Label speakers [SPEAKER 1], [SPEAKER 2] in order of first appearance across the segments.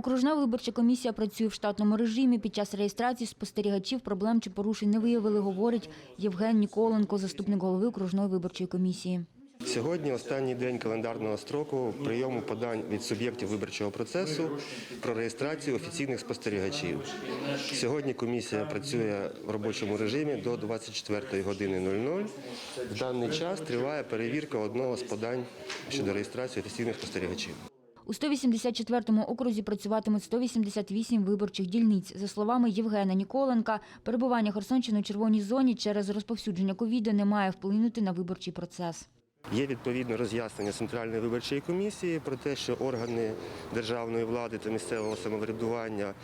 [SPEAKER 1] Окружна виборча комісія працює в штатному режимі. Під час реєстрації спостерігачів проблем чи порушень не виявили, говорить Євген Ніколенко, заступник голови окружної виборчої комісії.
[SPEAKER 2] Сьогодні останній день календарного строку прийому подань від суб'єктів виборчого процесу про реєстрацію офіційних спостерігачів. Сьогодні комісія працює в робочому режимі до 24 години 00. В даний час триває перевірка одного з подань щодо реєстрації офіційних спостерігачів.
[SPEAKER 1] У 184-му окрузі працюватимуть 188 виборчих дільниць. За словами Євгена Ніколенка, перебування Херсонщини у червоній зоні через розповсюдження ковіду не має вплинути на виборчий процес.
[SPEAKER 2] Є відповідне роз'яснення Центральної виборчої комісії про те, що органи державної влади та місцевого самоврядування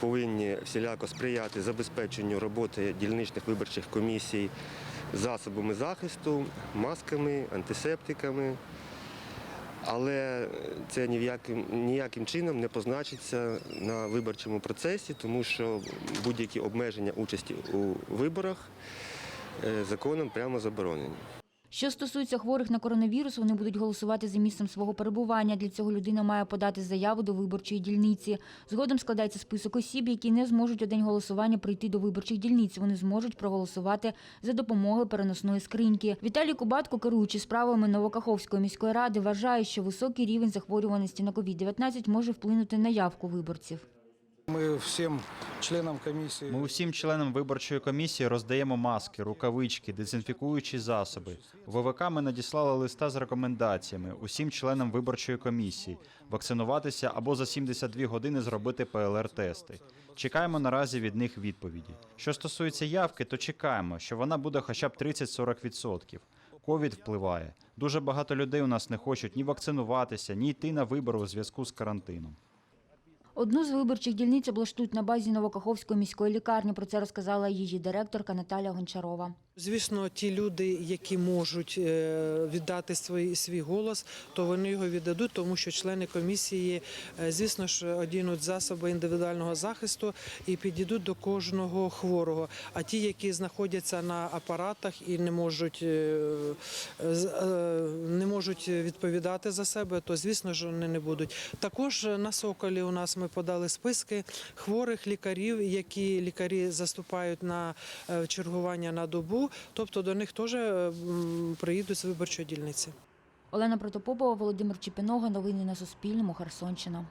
[SPEAKER 2] повинні всіляко сприяти забезпеченню роботи дільничних виборчих комісій засобами захисту, масками, антисептиками. Але це ніяким, ніяким чином не позначиться на виборчому процесі, тому що будь-які обмеження участі у виборах е, законом прямо заборонені.
[SPEAKER 1] Що стосується хворих на коронавірус, вони будуть голосувати за місцем свого перебування. Для цього людина має подати заяву до виборчої дільниці. Згодом складається список осіб, які не зможуть у день голосування прийти до виборчих дільниць. Вони зможуть проголосувати за допомогою переносної скриньки. Віталій Кубатко, керуючи справами Новокаховської міської ради, вважає, що високий рівень захворюваності на COVID-19 може вплинути на явку виборців.
[SPEAKER 3] Ми всім членам комісії
[SPEAKER 4] Ми усім членам виборчої комісії роздаємо маски, рукавички, дезінфікуючі засоби. ВВК ми надіслали листа з рекомендаціями усім членам виборчої комісії вакцинуватися або за 72 години зробити ПЛР-тести. Чекаємо наразі від них відповіді. Що стосується явки, то чекаємо, що вона буде хоча б 30-40%. Ковід впливає. Дуже багато людей у нас не хочуть ні вакцинуватися, ні йти на вибори у зв'язку з карантином.
[SPEAKER 1] Одну з виборчих дільниць облаштують на базі Новокаховської міської лікарні. Про це розказала її директорка Наталя Гончарова.
[SPEAKER 5] Звісно, ті люди, які можуть е, віддати свій, свій голос, то вони його віддадуть, тому що члени комісії, е, звісно ж, одінуть засоби індивідуального захисту і підійдуть до кожного хворого. А ті, які знаходяться на апаратах і не можуть, е, не можуть відповідати за себе, то звісно ж вони не будуть. Також на соколі у нас ми подали списки хворих лікарів, які лікарі заступають на чергування на добу. Тобто до них теж е, приїдуть з виборчої дільниці.
[SPEAKER 1] Олена Протопопова, Володимир Чепінога. Новини на Суспільному. Херсонщина.